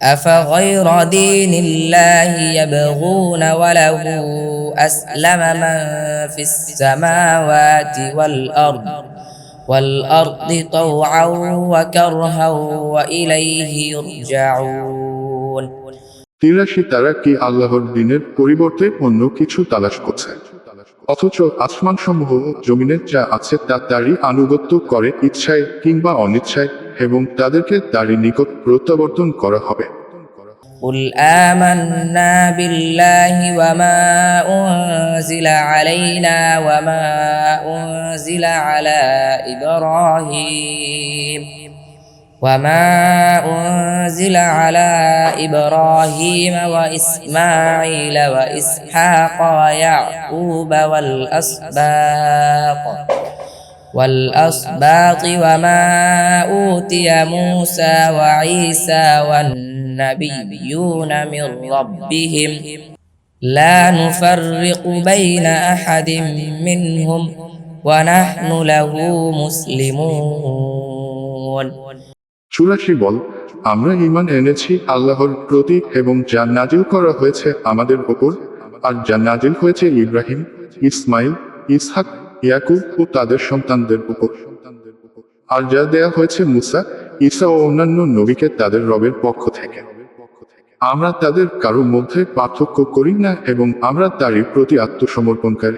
أفغير دين الله يبغون وله أسلم من في السماوات والأرض والأرض طوعا وكرها وإليه يرجعون তিরাশি তারা কি আল্লাহর দিনের পরিবর্তে অন্য কিছু তালাশ করছে অথচ আসমানসমূহ ও জমিনের যা আছে তা তারই আনুগত্য করে ইচ্ছায় কিংবা অনিচ্ছায় এবং তাদেরকে তারই নিকট প্রত্যাবর্তন করা হবে قل آمنا بالله وما أنزل علينا وما أنزل على إبراهيم وما أنزل على إبراهيم وإسماعيل وإسحاق ويعقوب والأسباط والأسباط وما أوتي موسى وعيسى والنبيون من ربهم لا نفرق بين أحد منهم ونحن له مسلمون চুরাশি বল আমরা ইমান এনেছি আল্লাহর প্রতি এবং যা নাজিল করা হয়েছে আমাদের ওপর আর যা নাজিল হয়েছে ইব্রাহিম ইসমাইল ইসহাক ইয়াকুব ও তাদের সন্তানদের উপর। আর যা দেয়া হয়েছে মুসা, ঈসা ও অন্যান্য নবীকে তাদের রবের পক্ষ থেকে। আমরা তাদের কারও মধ্যে পার্থক্য করি না এবং আমরা তারই প্রতি আত্মসমর্পণকারী।